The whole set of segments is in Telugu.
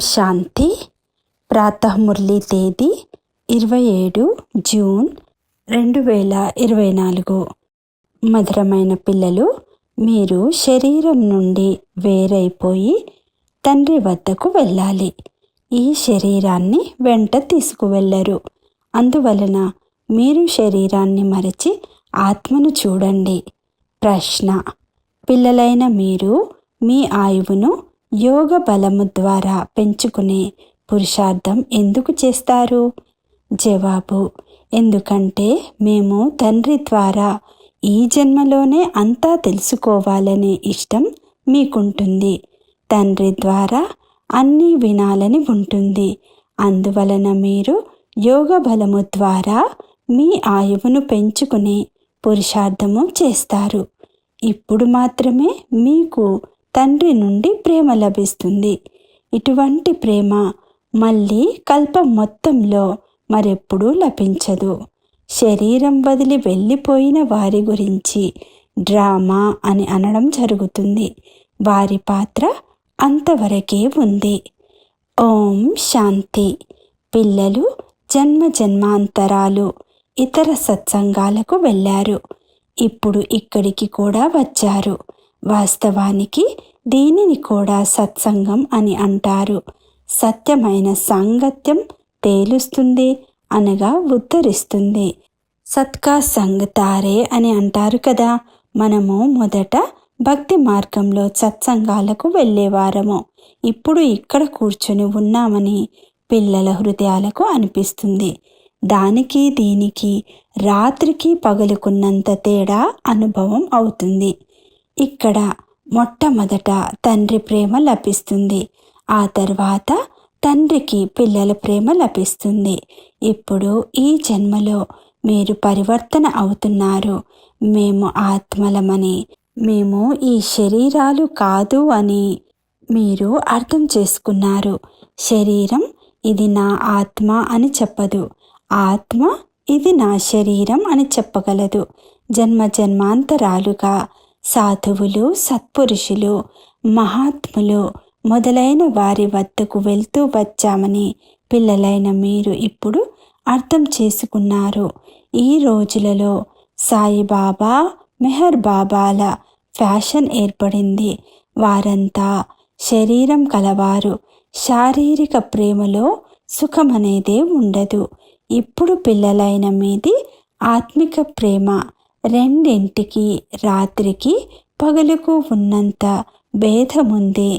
శాంతి ప్రాతఃమురళి తేదీ ఇరవై ఏడు జూన్ రెండు వేల ఇరవై నాలుగు. మధురమైన పిల్లలు మీరు శరీరం నుండి వేరైపోయి తండ్రి వద్దకు వెళ్ళాలి. ఈ శరీరాన్ని వెంట తీసుకువెళ్ళరు. అందువలన మీరు శరీరాన్ని మరచి ఆత్మను చూడండి. ప్రశ్న. పిల్లలైన మీరు మీ ఆయువును యోగ బలము ద్వారా పెంచుకునే పురుషార్థం ఎందుకు చేస్తారు? జవాబు ఎందుకంటే మేము తండ్రి ద్వారా ఈ జన్మలోనే అంతా తెలుసుకోవాలనే ఇష్టం మీకుంటుంది. తండ్రి ద్వారా అన్నీ వినాలని ఉంటుంది. అందువలన మీరు యోగ బలము ద్వారా మీ ఆయువును పెంచుకునే పురుషార్థము చేస్తారు. ఇప్పుడు మాత్రమే మీకు తండ్రి నుండి ప్రేమ లభిస్తుంది. ఇటువంటి ప్రేమ మళ్ళీ కల్పం మొత్తంలో మరెప్పుడూ లభించదు. శరీరం వదిలి వెళ్ళిపోయిన వారి గురించి డ్రామా అని అనడం జరుగుతుంది. వారి పాత్ర అంతవరకే ఉంది. ఓం శాంతి. పిల్లలు జన్మ జన్మాంతరాలు ఇతర సత్సంగాలకు వెళ్ళారు. ఇప్పుడు ఇక్కడికి కూడా వచ్చారు. వాస్తవానికి దీనిని కూడా సత్సంగం అని అంటారు. సత్యమైన సాంగత్యం తేలుస్తుంది అనగా ఉద్ధరిస్తుంది. సత్కా సంగతారే అని అంటారు కదా మనము మొదట భక్తి మార్గంలో సత్సంగాలకు వెళ్ళేవారము ఇప్పుడు ఇక్కడ కూర్చొని ఉన్నామని పిల్లల హృదయాలకు అనిపిస్తుంది. దానికి దీనికి రాత్రికి పగలుకున్నంత తేడా అనుభవం అవుతుంది. ఇక్కడ మొట్టమొదట తండ్రి ప్రేమ లభిస్తుంది. ఆ తర్వాత తండ్రికి పిల్లల ప్రేమ లభిస్తుంది. ఇప్పుడు ఈ జన్మలో మీరు పరివర్తన అవుతున్నారు. మేము ఆత్మలమని మేము ఈ శరీరాలు కాదు అని మీరు అర్థం చేసుకున్నారు. శరీరం ఇది నా ఆత్మ అని చెప్పదు. ఆత్మ ఇది నా శరీరం అని చెప్పగలదు. జన్మ జన్మాంతరాలుగా సాధువులు సత్పురుషులు మహాత్ములు మొదలైన వారి వద్దకు వెళ్తూ వచ్చామని పిల్లలైన మీరు ఇప్పుడు అర్థం చేసుకున్నారు. ఈ రోజులలో సాయిబాబా మెహర్ బాబాల ఫ్యాషన్ ఏర్పడింది. వారంతా శరీరం కలవారు. శారీరక ప్రేమలో సుఖమనేదే ఉండదు. ఇప్పుడు పిల్లలైన మీది ఆత్మిక ప్రేమ. రెండింటికి రాత్రికి పగలుకు ఉన్నంత భేదముంది.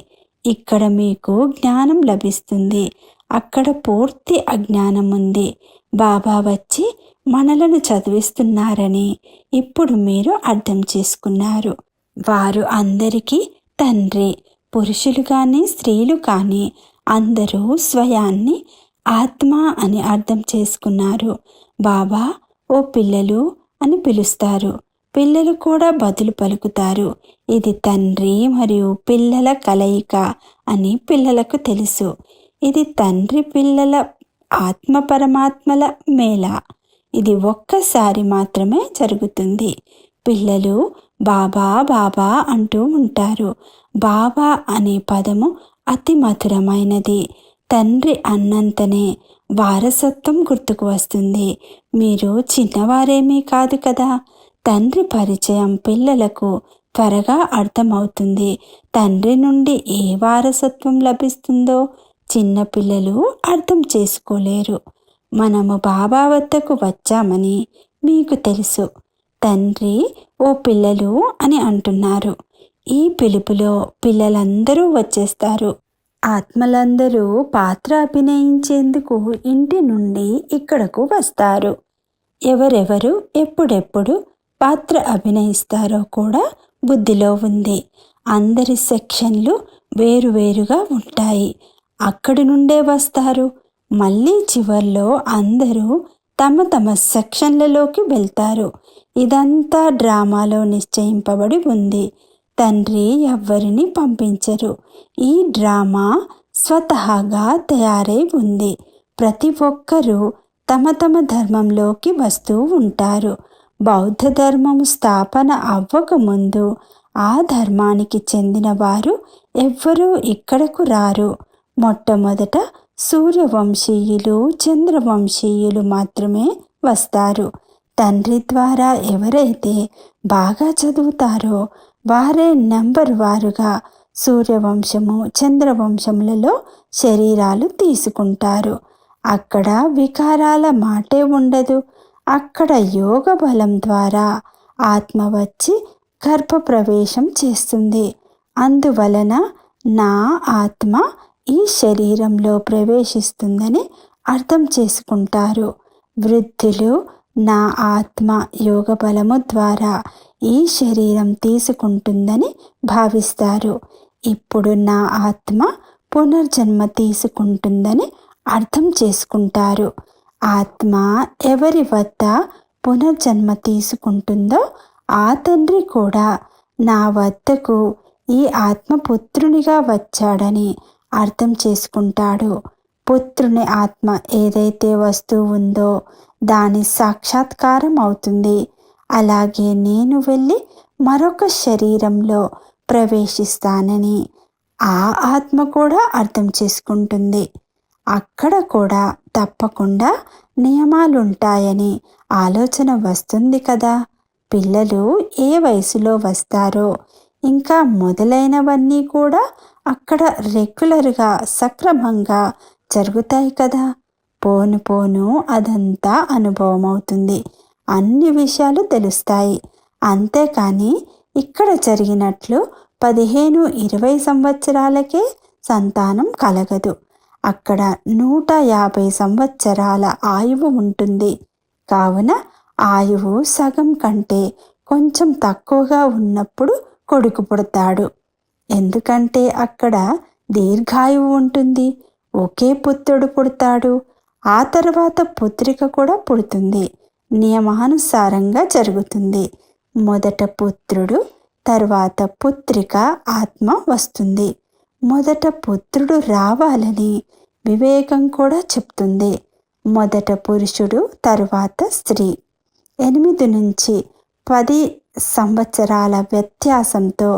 ఇక్కడ మీకు జ్ఞానం లభిస్తుంది. అక్కడ పూర్తి అజ్ఞానం ఉంది బాబా వచ్చి మనలను చదివిస్తున్నారని ఇప్పుడు మీరు అర్థం చేసుకున్నారు. వారు అందరికీ తండ్రి పురుషులు కానీ స్త్రీలు కానీ అందరూ స్వయాన్ని ఆత్మ అని అర్థం చేసుకున్నారు. బాబా ఓ పిల్లలు అని పిలుస్తారు. పిల్లలు కూడా బదులు పలుకుతారు. ఇది తండ్రి మరియు పిల్లల కలయిక అని పిల్లలకు తెలుసు. ఇది తండ్రి పిల్లల ఆత్మ పరమాత్మల మేళ. ఇది ఒక్కసారి మాత్రమే జరుగుతుంది. పిల్లలు బాబా బాబా అంటూ ఉంటారు. బాబా అనే పదము అతి మధురమైనది. తండ్రి అన్నంతనే వారసత్వం గుర్తుకు వస్తుంది. మీరు చిన్నవారేమీ కాదు కదా. తండ్రి పరిచయం పిల్లలకు త్వరగా అర్థమవుతుంది. తండ్రి నుండి ఏ వారసత్వం లభిస్తుందో చిన్నపిల్లలు అర్థం చేసుకోలేరు. మనము బాబా వద్దకు వచ్చామని మీకు తెలుసు. తండ్రి ఓ పిల్లలు అని అంటున్నారు. ఈ పిలుపులో పిల్లలందరూ వచ్చేస్తారు. ఆత్మలందరూ పాత్ర అభినయించేందుకు ఇంటి నుండి ఇక్కడకు వస్తారు. ఎవరెవరు ఎప్పుడెప్పుడు పాత్ర అభినయిస్తారో కూడా బుద్ధిలో ఉంది. అందరి సెక్షన్లు వేరువేరుగా ఉంటాయి. అక్కడి నుండే వస్తారు. మళ్ళీ చివర్లో అందరూ తమ తమ సెక్షన్లలోకి వెళ్తారు. ఇదంతా డ్రామాలో నిశ్చయింపబడి ఉంది. తండ్రి ఎవ్వరిని పంపించరు. ఈ డ్రామా స్వతహాగా తయారై ఉంది. ప్రతి ఒక్కరూ తమ తమ ధర్మంలోకి వస్తూ ఉంటారు. బౌద్ధ ధర్మం స్థాపన అవ్వకముందు ఆ ధర్మానికి చెందిన వారు ఎవ్వరూ ఇక్కడకు రారు. మొట్టమొదట సూర్యవంశీయులు చంద్రవంశీయులు మాత్రమే వస్తారు. తండ్రి ద్వారా ఎవరైతే బాగా చదువుతారో వారే నెంబర్ వారుగా. సూర్యవంశము చంద్రవంశములలో శరీరాలు తీసుకుంటారు. అక్కడ వికారాల మాటే ఉండదు. అక్కడ యోగ బలం ద్వారా ఆత్మ వచ్చి గర్భప్రవేశం చేస్తుంది. అందువలన నా ఆత్మ ఈ శరీరంలో ప్రవేశిస్తుందని అర్థం చేసుకుంటారు. వృద్ధులు నా ఆత్మ యోగ బలము ద్వారా ఈ శరీరం తీసుకుంటుందని భావిస్తారు. ఇప్పుడు నా ఆత్మ పునర్జన్మ తీసుకుంటుందని అర్థం చేసుకుంటారు. ఆత్మ ఎవరి వద్ద పునర్జన్మ తీసుకుంటుందో ఆ తండ్రి కూడా నా వద్దకు ఈ ఆత్మ పుత్రునిగా వచ్చాడని అర్థం చేసుకుంటాడు. పుత్రుని ఆత్మ ఏదైతే వస్తువు ఉందో దాని సాక్షాత్కారం అవుతుంది. అలాగే నేను వెళ్ళి మరొక శరీరంలో ప్రవేశిస్తానని ఆ ఆత్మ కూడా అర్థం చేసుకుంటుంది. అక్కడ కూడా తప్పకుండా నియమాలుంటాయని ఆలోచన వస్తుంది కదా. పిల్లలు ఏ వయసులో వస్తారో ఇంకా మొదలైనవన్నీ కూడా అక్కడ రెగ్యులర్గా సక్రమంగా జరుగుతాయి కదా. పోను పోను అదంతా అనుభవం అవుతుంది అన్ని విషయాలు తెలుస్తాయి. అంతేకాని ఇక్కడ జరిగినట్లు పదిహేను ఇరవై సంవత్సరాలకే సంతానం కలగదు. అక్కడ నూట యాభై సంవత్సరాల ఆయువు ఉంటుంది. కావున ఆయువు సగం కంటే కొంచెం తక్కువగా ఉన్నప్పుడు కొడుకు పుడతాడు. ఎందుకంటే అక్కడ దీర్ఘాయువు ఉంటుంది. ఒకే పుత్రుడు పుడతాడు. ఆ తర్వాత పుత్రిక కూడా పుడుతుంది. నియమానుసారంగా జరుగుతుంది. మొదట పుత్రుడు తర్వాత పుత్రిక ఆత్మ వస్తుంది. మొదట పుత్రుడు రావాలని వివేకం కూడా చెప్తుంది. మొదట పురుషుడు తరువాత స్త్రీ. ఎనిమిది నుంచి పది సంవత్సరాల వ్యత్యాసంతో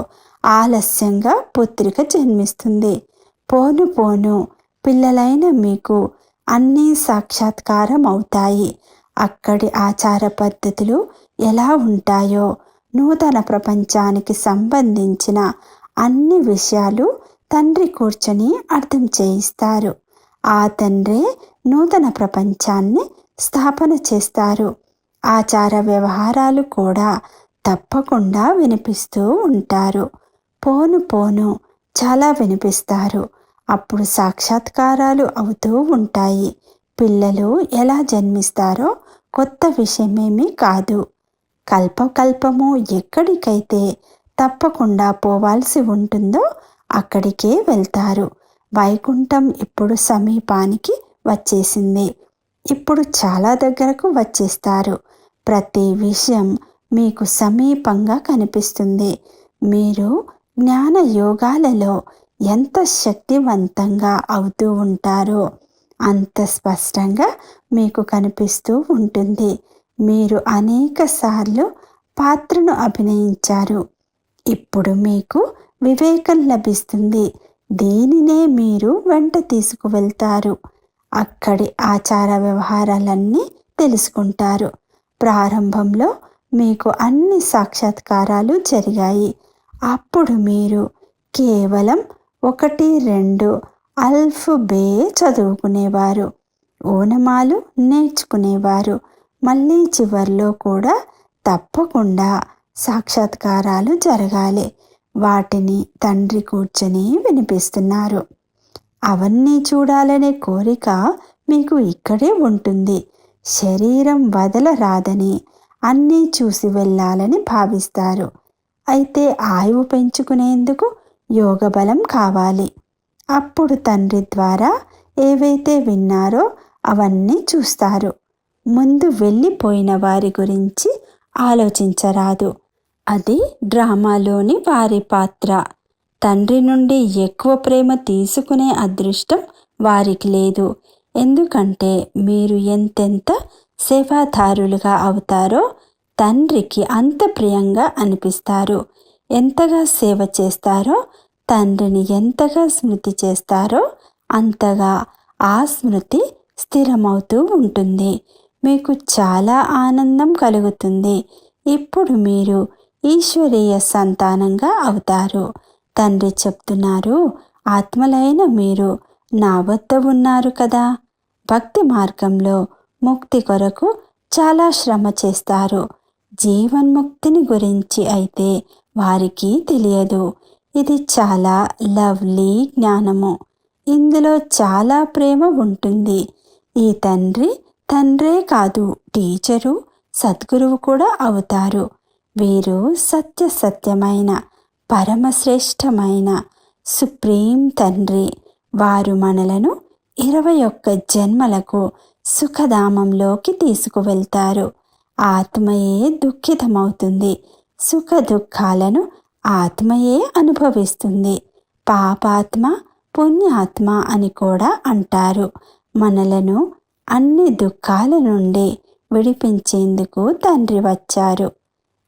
ఆలస్యంగా పుత్రిక జన్మిస్తుంది. పోను పోను పిల్లలైన మీకు అన్నీ సాక్షాత్కారం అవుతాయి. అక్కడి ఆచార పద్ధతులు ఎలా ఉంటాయో నూతన ప్రపంచానికి సంబంధించిన అన్ని విషయాలు తండ్రి కూర్చొని అర్థం చేయిస్తారు. ఆ తండ్రే నూతన ప్రపంచాన్ని స్థాపన చేస్తారు. ఆచార వ్యవహారాలు కూడా తప్పకుండా వినిపిస్తూ ఉంటారు. పోను పోను చాలా వినిపిస్తారు. అప్పుడు సాక్షాత్కారాలు అవుతూ ఉంటాయి. పిల్లలు ఎలా జన్మిస్తారో కొత్త విషయమేమీ కాదు. కల్పకల్పము ఎక్కడికైతే తప్పకుండా పోవాల్సి ఉంటుందో అక్కడికే వెళ్తారు. వైకుంఠం ఇప్పుడు సమీపానికి వచ్చేసింది. ఇప్పుడు చాలా దగ్గరకు వచ్చేస్తారు. ప్రతి విషయం మీకు సమీపంగా కనిపిస్తుంది. మీరు జ్ఞాన యోగాలలో ఎంత శక్తివంతంగా అవుతూ ఉంటారో అంత స్పష్టంగా మీకు కనిపిస్తూ ఉంటుంది. మీరు అనేక సార్లు పాత్రను అభినయించారు. ఇప్పుడు మీకు వివేకం లభిస్తుంది. దీనినే మీరు వెంట తీసుకువెళ్తారు? అక్కడి ఆచార వ్యవహారాలన్నీ తెలుసుకుంటారు. ప్రారంభంలో మీకు అన్ని సాక్షాత్కారాలు జరిగాయి. అప్పుడు మీరు కేవలం ఒకటి రెండు అల్ఫ్ బే చదువుకునేవారు. ఓనమాలు నేర్చుకునేవారు. మళ్ళీ చివర్లో కూడా తప్పకుండా సాక్షాత్కారాలు జరగాలి. వాటిని తండ్రి కూర్చొని వినిపిస్తున్నారు. అవన్నీ చూడాలనే కోరిక మీకు ఇక్కడే ఉంటుంది. శరీరం వదలరాదని అన్నీ చూసి వెళ్ళాలని భావిస్తారు. అయితే ఆయువు పెంచుకునేందుకు యోగ బలం కావాలి. అప్పుడు తండ్రి ద్వారా ఏవైతే విన్నారో అవన్నీ చూస్తారు. ముందు వెళ్ళిపోయిన వారి గురించి ఆలోచించరాదు. అది డ్రామాలోని వారి పాత్ర. తండ్రి నుండి ఎక్కువ ప్రేమ తీసుకునే అదృష్టం వారికి లేదు. ఎందుకంటే మీరు ఎంతెంత సేవాదారులుగా అవుతారో తండ్రికి అంత ప్రియంగా అనిపిస్తారు. ఎంతగా సేవ చేస్తారో తండ్రిని ఎంతగా స్మృతి చేస్తారో అంతగా ఆ స్మృతి స్థిరమవుతూ ఉంటుంది. మీకు చాలా ఆనందం కలుగుతుంది. ఇప్పుడు మీరు ఈశ్వరీయ సంతానంగా అవుతారు. తండ్రి చెప్తున్నారు ఆత్మలైన మీరు నా వద్ద ఉన్నారు కదా. భక్తి మార్గంలో ముక్తి కొరకు చాలా శ్రమ చేస్తారు. జీవన్ముక్తిని గురించి అయితే వారికి తెలియదు. ఇది చాలా లవ్లీ జ్ఞానము. ఇందులో చాలా ప్రేమ ఉంటుంది. ఈ తండ్రి తండ్రే కాదు టీచరు సద్గురువు కూడా అవుతారు. వీరు సత్య సత్యమైన పరమశ్రేష్టమైన సుప్రీం తండ్రి. వారు మనలను ఇరవై ఒక్క జన్మలకు సుఖధామంలోకి తీసుకువెళ్తారు. ఆత్మయే దుఃఖితమవుతుంది. సుఖ దుఃఖాలను ఆత్మయే అనుభవిస్తుంది. పాపాత్మ పుణ్యాత్మ అని కూడా అంటారు. మనలను అన్ని దుఃఖాల నుండి విడిపించేందుకు తండ్రి వచ్చారు.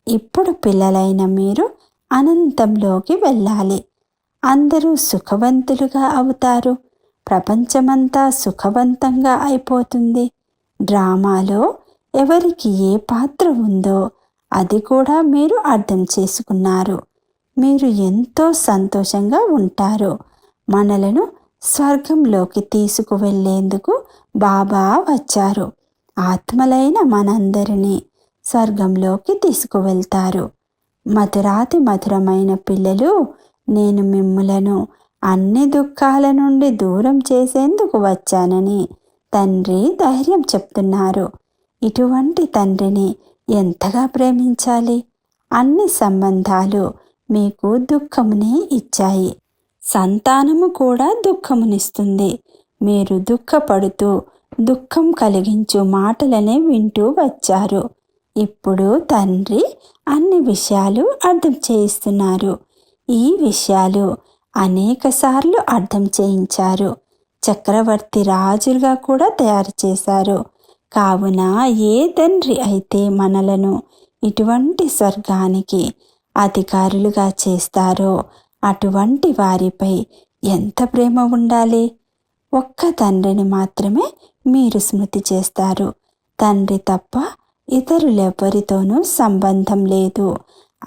ఇప్పుడు పిల్లలైన మీరు అనంతంలోకి వెళ్ళాలి. అందరూ సుఖవంతులుగా అవుతారు. ప్రపంచమంతా సుఖవంతంగా అయిపోతుంది. డ్రామాలో ఎవరికి ఏ పాత్ర ఉందో అది కూడా మీరు అర్థం చేసుకున్నారు. మీరు ఎంతో సంతోషంగా ఉంటారు. మనలను స్వర్గంలోకి తీసుకువెళ్ళేందుకు బాబా వచ్చారు. ఆత్మలైన మనందరినీ స్వర్గంలోకి తీసుకువెళ్తారు. మధురాతి మధురమైన పిల్లలు నేను మిమ్ములను అన్ని దుఃఖాల నుండి దూరం చేసేందుకు వచ్చానని తండ్రి ధైర్యం చెప్తున్నారు. ఇటువంటి తండ్రిని ఎంతగా ప్రేమించాలి? అన్ని సంబంధాలు మీకు దుఃఖమునే ఇచ్చాయి. సంతానము కూడా దుఃఖమునిస్తుంది. మీరు దుఃఖపడుతూ దుఃఖం కలిగించు మాటలనే వింటూ వచ్చారు. ఇప్పుడు తండ్రి అన్ని విషయాలు అర్థం చేయిస్తున్నారు. ఈ విషయాలు అనేకసార్లు అర్థం చేయించారు. చక్రవర్తి రాజులుగా కూడా తయారు చేశారు. కావున ఏ తండ్రి అయితే మనలను ఇటువంటి స్వర్గానికి అధికారులుగా చేస్తారో అటువంటి వారిపై ఎంత ప్రేమ ఉండాలి? ఒక్క తండ్రిని మాత్రమే మీరు స్మృతి చేస్తారు. తండ్రి తప్ప ఇతరులెవ్వరితోనూ సంబంధం లేదు.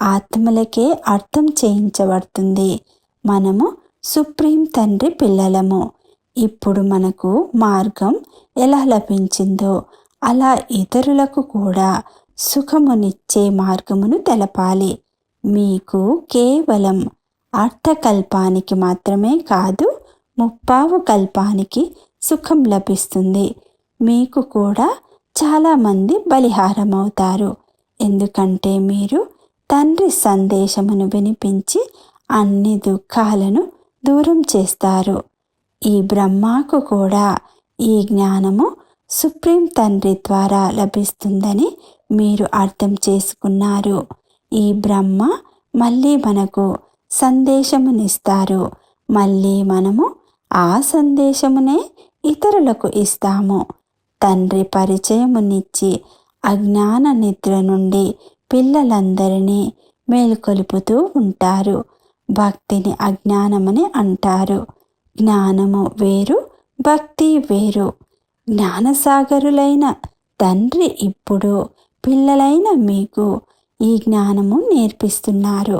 ఆత్మలకే అర్థం చేయించబడుతుంది. మనము సుప్రీం తండ్రి పిల్లలము. ఇప్పుడు మనకు మార్గం ఎలా లభించిందో అలా ఇతరులకు కూడా సుఖమునిచ్చే మార్గమును తెలపాలి. మీకు కేవలం అర్థకల్పానికి మాత్రమే కాదు ముప్పావు కల్పానికి సుఖం లభిస్తుంది. మీకు కూడా చాలామంది బలిహారమవుతారు. ఎందుకంటే మీరు తండ్రి సందేశమును వినిపించి అన్ని దుఃఖాలను దూరం చేస్తారు. ఈ బ్రహ్మకు కూడా ఈ జ్ఞానము సుప్రీం తండ్రి ద్వారా లభిస్తుందని మీరు అర్థం చేసుకున్నారు. ఈ బ్రహ్మ మళ్ళీ మనకు సందేశమునిస్తారు. మళ్ళీ మనము ఆ సందేశమునే ఇతరులకు ఇస్తాము. తండ్రి పరిచయమునిచ్చి అజ్ఞాన నిద్ర నుండి పిల్లలందరినీ మేలుకొలుపుతూ ఉంటారు. భక్తిని అజ్ఞానమని అంటారు. జ్ఞానము వేరు భక్తి వేరు. జ్ఞానసాగరులైన తండ్రి ఇప్పుడు పిల్లలైన మీకు ఈ జ్ఞానము నేర్పిస్తున్నారు.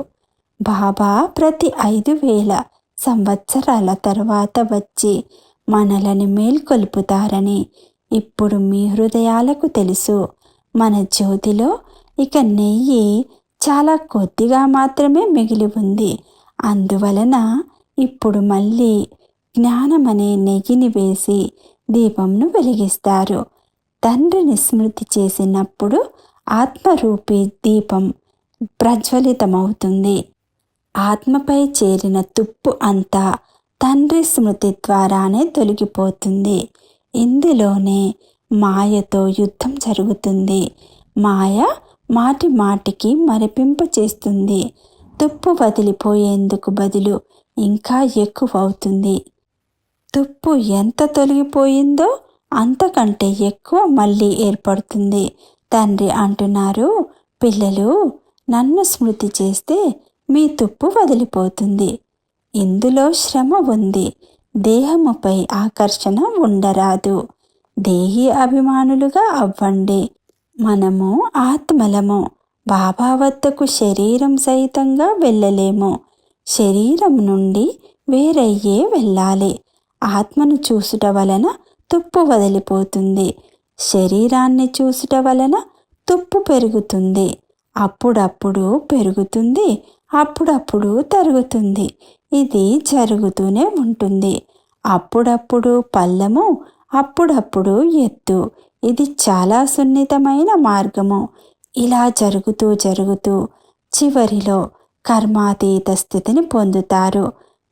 బాబా ప్రతి ఐదు వేల సంవత్సరాల తర్వాత వచ్చి మనలని మేల్కొల్పుతారని ఇప్పుడు మీ హృదయాలకు తెలుసు. మన జ్యోతిలో ఇక నెయ్యి చాలా కొద్దిగా మాత్రమే మిగిలి ఉంది. అందువలన ఇప్పుడు మళ్ళీ జ్ఞానమనే నెగిని వేసి దీపంను వెలిగిస్తారు. తండ్రిని స్మృతి చేసినప్పుడు ఆత్మరూపి దీపం ప్రజ్వలితమవుతుంది. ఆత్మపై చేరిన తుప్పు అంతా తండ్రి స్మృతి ద్వారానే తొలగిపోతుంది. ఇందులోనే మాయతో యుద్ధం జరుగుతుంది. మాయ మాటి మాటికి మరిపింప చేస్తుంది. తుప్పు వదిలిపోయేందుకు బదులు ఇంకా ఎక్కువ అవుతుంది తుప్పు ఎంత తొలగిపోయిందో అంతకంటే ఎక్కువ మళ్ళీ ఏర్పడుతుంది. తండ్రి అంటున్నారు పిల్లలు నన్ను స్మృతి చేస్తే మీ తుప్పు వదిలిపోతుంది. ఇందులో శ్రమ ఉంది. దేహముపై ఆకర్షణ ఉండరాదు. దేహి అభిమానులుగా అవ్వండి. మనము ఆత్మలము. బాబా వద్దకు శరీరం సహితంగా వెళ్ళలేము. శరీరం నుండి వేరయ్యే వెళ్ళాలి. ఆత్మను చూసుట వలన తుప్పు వదిలిపోతుంది. శరీరాన్ని చూసుట వలన తుప్పు పెరుగుతుంది. అప్పుడప్పుడు పెరుగుతుంది అప్పుడప్పుడు తరుగుతుంది. ఇది జరుగుతూనే ఉంటుంది. అప్పుడప్పుడు పల్లము అప్పుడప్పుడు ఎత్తు. ఇది చాలా సున్నితమైన మార్గము. ఇలా జరుగుతూ జరుగుతూ చివరిలో కర్మాతీత స్థితిని పొందుతారు.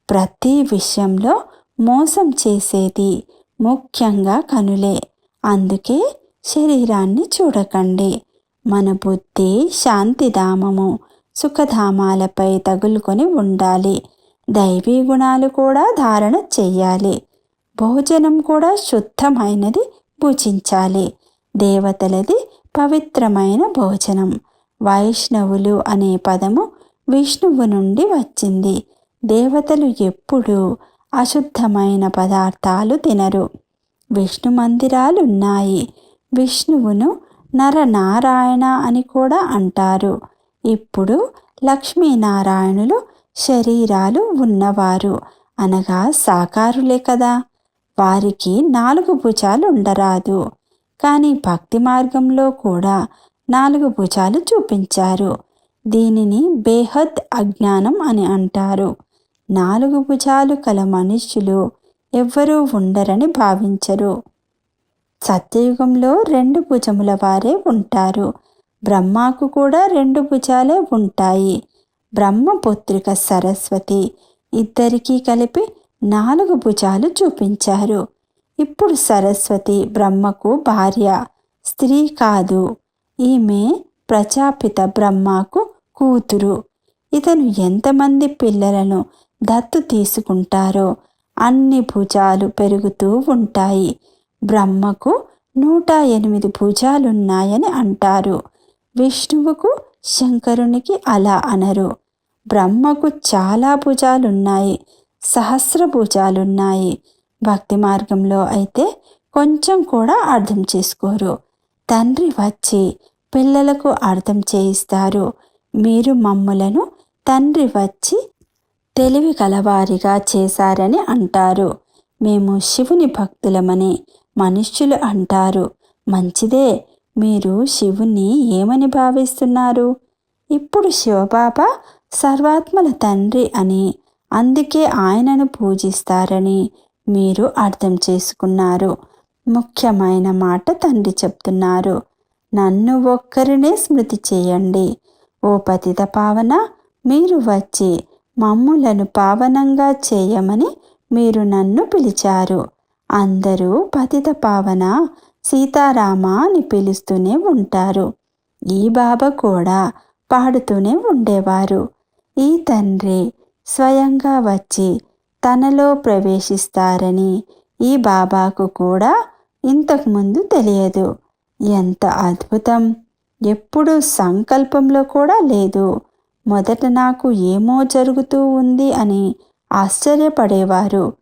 ప్రతి విషయంలో మోసం చేసేది ముఖ్యంగా కనులే. అందుకే శరీరాన్ని చూడకండి. మన బుద్ధి శాంతిధామము సుఖధామాలపై తగులుకొని ఉండాలి. దైవీ గుణాలు కూడా ధారణ చెయ్యాలి భోజనం కూడా శుద్ధమైనది భుజించాలి దేవతలది పవిత్రమైన భోజనం. వైష్ణవులు అనే పదము విష్ణువు నుండి వచ్చింది. దేవతలు ఎప్పుడూ అశుద్ధమైన పదార్థాలు తినరు. విష్ణు మందిరాలున్నాయి. విష్ణువును నరనారాయణ అని కూడా అంటారు. ఇప్పుడు లక్ష్మీనారాయణులు శరీరాలు ఉన్నవారు. అనగా సాకారులే కదా. వారికి నాలుగు భుజాలు ఉండరాదు కానీ భక్తి మార్గంలో కూడా నాలుగు భుజాలు చూపించారు. దీనిని బేహద్ అజ్ఞానం అని అంటారు. నాలుగు భుజాలు కల మనుష్యులు ఎవ్వరూ ఉండరని భావించరు. సత్యయుగంలో రెండు భుజముల వారే ఉంటారు. బ్రహ్మాకు కూడా రెండు భుజాలే ఉంటాయి. బ్రహ్మపుత్రిక సరస్వతి ఇద్దరికీ కలిపి నాలుగు భుజాలు చూపించారు. ఇప్పుడు సరస్వతి బ్రహ్మకు భార్య స్త్రీ కాదు. ఈమె ప్రజాపిత బ్రహ్మకు కూతురు. ఇతను ఎంతమంది పిల్లలను దత్తు తీసుకుంటారో అన్ని భుజాలు పెరుగుతూ ఉంటాయి. బ్రహ్మకు నూట ఎనిమిది భుజాలున్నాయని అంటారు. విష్ణువుకు శంకరునికి అలా అనరు. బ్రహ్మకు చాలా భుజాలున్నాయి సహస్ర భుజాలున్నాయి. భక్తి మార్గంలో అయితే కొంచెం కూడా అర్థం చేసుకోరు. తండ్రి వచ్చి పిల్లలకు అర్థం చేయిస్తారు. మీరు మమ్ములను తండ్రి వచ్చి తెలివి కలవారిగా చేశారని అంటారు. మేము శివుని భక్తులమని మనుష్యులు అంటారు. మంచిదే మీరు శివుని ఏమని భావిస్తున్నారు? ఇప్పుడు శివబాబా సర్వాత్మల తండ్రి అని అందుకే ఆయనను పూజిస్తారని మీరు అర్థం చేసుకున్నారు. ముఖ్యమైన మాట తండ్రి చెప్తున్నారు. నన్ను ఒక్కరినే స్మృతి చేయండి. ఓ పతిత పావన మీరు వచ్చి మమ్ములను పావనంగా చేయమని మీరు నన్ను పిలిచారు. అందరూ పతిత పావన సీతారామ అని పిలుస్తూనే ఉంటారు. ఈ బాబా కూడా పాడుతూనే ఉండేవారు. ఈ తండ్రి స్వయంగా వచ్చి తనలో ప్రవేశిస్తారని ఈ బాబాకు కూడా ఇంతకుముందు తెలియదు. ఎంత అద్భుతం! ఎప్పుడూ సంకల్పంలో కూడా లేదు. మొదట నాకు ఏమో జరుగుతూ ఉంది అని ఆశ్చర్యపడేవారు.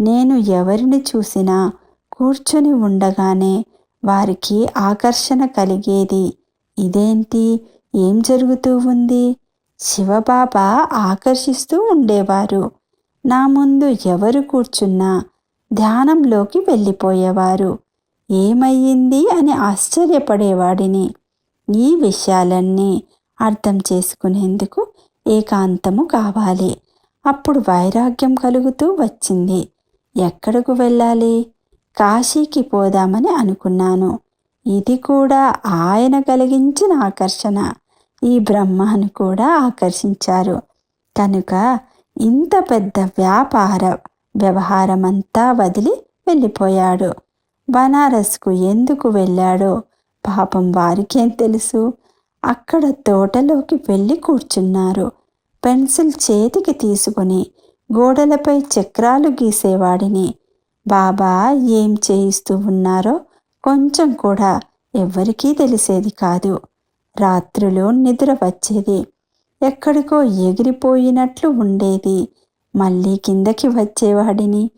నేను ఎవరిని చూసినా కూర్చొని ఉండగానే వారికి ఆకర్షణ కలిగేది. ఇదేంటి? ఏం జరుగుతూ ఉంది? శివబాబా ఆకర్షిస్తూ ఉండేవారు. నా ముందు ఎవరు కూర్చున్నా ధ్యానంలోకి వెళ్ళిపోయేవారు. ఏమయ్యింది అని ఆశ్చర్యపడేవాడిని. ఈ విషయాలన్నీ అర్థం చేసుకునేందుకు ఏకాంతము కావాలి. అప్పుడు వైరాగ్యం కలుగుతూ వచ్చింది. ఎక్కడకు వెళ్ళాలి? కాశీకి పోదామని అనుకున్నాను. ఇది కూడా ఆయన కలిగించిన ఆకర్షణ. ఈ బ్రహ్మను కూడా ఆకర్షించారు. కనుక ఇంత పెద్ద వ్యాపార వ్యవహారమంతా వదిలి వెళ్ళిపోయాడు. బనారస్కు ఎందుకు వెళ్ళాడో పాపం వారికేం తెలుసు? అక్కడ తోటలోకి వెళ్ళి కూర్చున్నారు. పెన్సిల్ చేతికి తీసుకుని గోడలపై చక్రాలు గీసేవాడిని. బాబా ఏం చేయిస్తూ ఉన్నారో కొంచెం కూడా ఎవ్వరికీ తెలిసేది కాదు. రాత్రులు నిద్ర వచ్చేది. ఎక్కడికో ఎగిరిపోయినట్లు ఉండేది. మళ్ళీ కిందకి వచ్చేవాడిని.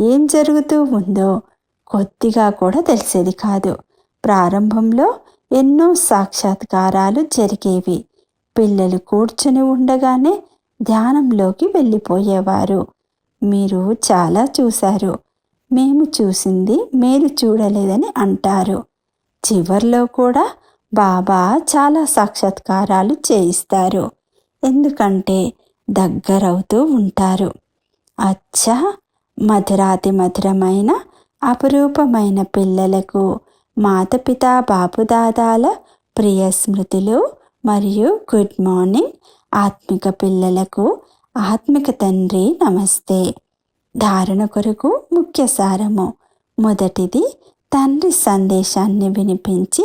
ఏం జరుగుతూ ఉందో కొద్దిగా కూడా తెలిసేది కాదు. ప్రారంభంలో ఎన్నో సాక్షాత్కారాలు జరిగేవి. పిల్లలు కూర్చొని ఉండగానే ధ్యానంలోకి వెళ్ళిపోయేవారు. మీరు చాలా చూశారు. మేము చూసింది మీరు చూడలేదని అంటారు. చివర్లో కూడా బాబా చాలా సాక్షాత్కారాలు చేయిస్తారు. ఎందుకంటే దగ్గరవుతూ ఉంటారు. అచ్చా! మధురాతి మధురమైన అపురూపమైన పిల్లలకు మాతపితా బాపుదాదాల ప్రియ స్మృతులు మరియు గుడ్ మార్నింగ్ ఆత్మిక పిల్లలకు ఆత్మిక తండ్రి నమస్తే. ధారణ కొరకు ముఖ్య సారము. మొదటిది తండ్రి సందేశాన్ని వినిపించి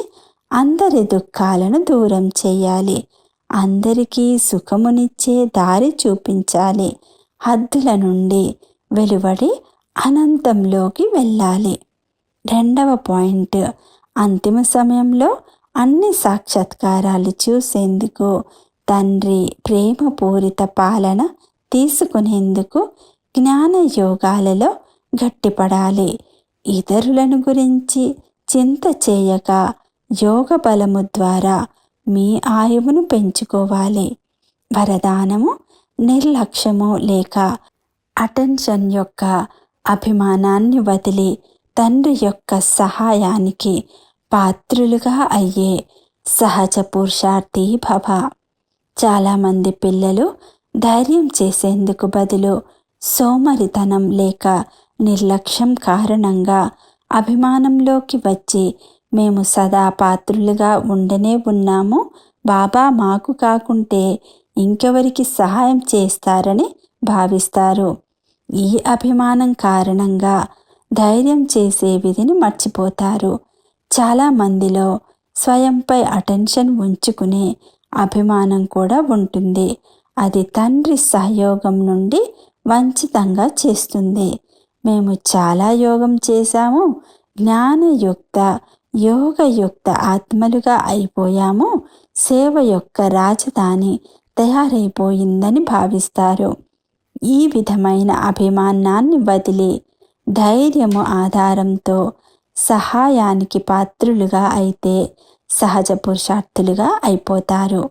అందరి దుఃఖాలను దూరం చేయాలి. అందరికీ సుఖమునిచ్చే దారి చూపించాలి. హద్దుల నుండి వెలువడి అనంతంలోకి వెళ్ళాలి. రెండవ పాయింట్. అంతిమ సమయంలో అన్ని సాక్షాత్కారాలు చూసేందుకు తండ్రి ప్రేమపూరిత పాలన తీసుకునేందుకు జ్ఞాన యోగాలలో గట్టిపడాలి. ఇతరులను గురించి చింత చేయక యోగ బలము ద్వారా మీ ఆయువును పెంచుకోవాలి. వరదానము నిర్లక్ష్యము లేక అటెన్షన్ యొక్క అభిమానాన్ని వదిలి తండ్రి యొక్క సహాయానికి పాత్రులుగా అయ్యే సహజ పురుషార్థి భవ. చాలామంది పిల్లలు ధైర్యం చేసేందుకు బదులు సోమరితనం లేక నిర్లక్ష్యం కారణంగా అభిమానంలోకి వచ్చి మేము సదా పాత్రులుగా ఉండనే ఉన్నాము. బాబా మాకు కాకుంటే ఇంకెవరికి సహాయం చేస్తారని భావిస్తారు. ఈ అభిమానం కారణంగా ధైర్యం చేసే విధిని మర్చిపోతారు. చాలామందిలో స్వయంపై అటెన్షన్ ఉంచుకునే అభిమానం కూడా ఉంటుంది. అది తండ్రి సహయోగం నుండి వంచితంగా చేస్తుంది. మేము చాలా యోగం చేశాము. జ్ఞానయుక్త యోగయుక్త ఆత్మలుగా అయిపోయాము. సేవ యొక్క రాజధాని తయారైపోయిందని భావిస్తారు. ఈ విధమైన అభిమానాన్ని వదిలి ధైర్యము ఆధారంతో సహాయానికి పాత్రులుగా అయితే సహజ పురుషార్థులుగా అయిపోతారు.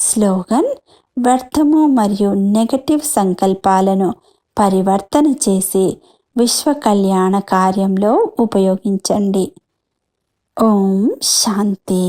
స్లోగన్ వ్యర్థము మరియు నెగటివ్ సంకల్పాలను పరివర్తన చేసి విశ్వ కళ్యాణ కార్యంలో ఉపయోగించండి. ఓం శాంతి.